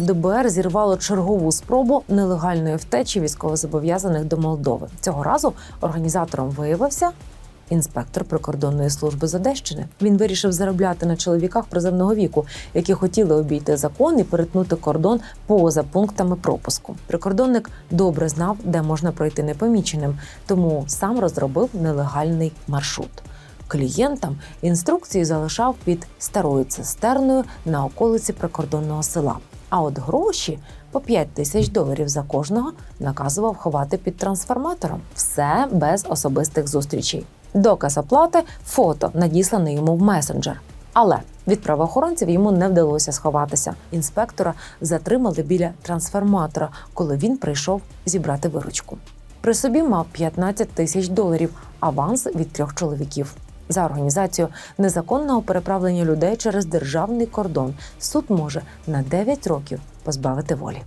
ДБР зірвало чергову спробу нелегальної втечі військовозобов'язаних до Молдови. Цього разу організатором виявився. Інспектор прикордонної служби з Одещини він вирішив заробляти на чоловіках приземного віку, які хотіли обійти закон і перетнути кордон поза пунктами пропуску. Прикордонник добре знав, де можна пройти непоміченим, тому сам розробив нелегальний маршрут. Клієнтам інструкції залишав під старою цистерною на околиці прикордонного села. А от гроші по 5 тисяч доларів за кожного наказував ховати під трансформатором. Все без особистих зустрічей. Доказ оплати фото надіслане йому в месенджер. Але від правоохоронців йому не вдалося сховатися. Інспектора затримали біля трансформатора, коли він прийшов зібрати виручку. При собі мав 15 тисяч доларів аванс від трьох чоловіків. За організацію незаконного переправлення людей через державний кордон суд може на 9 років позбавити волі.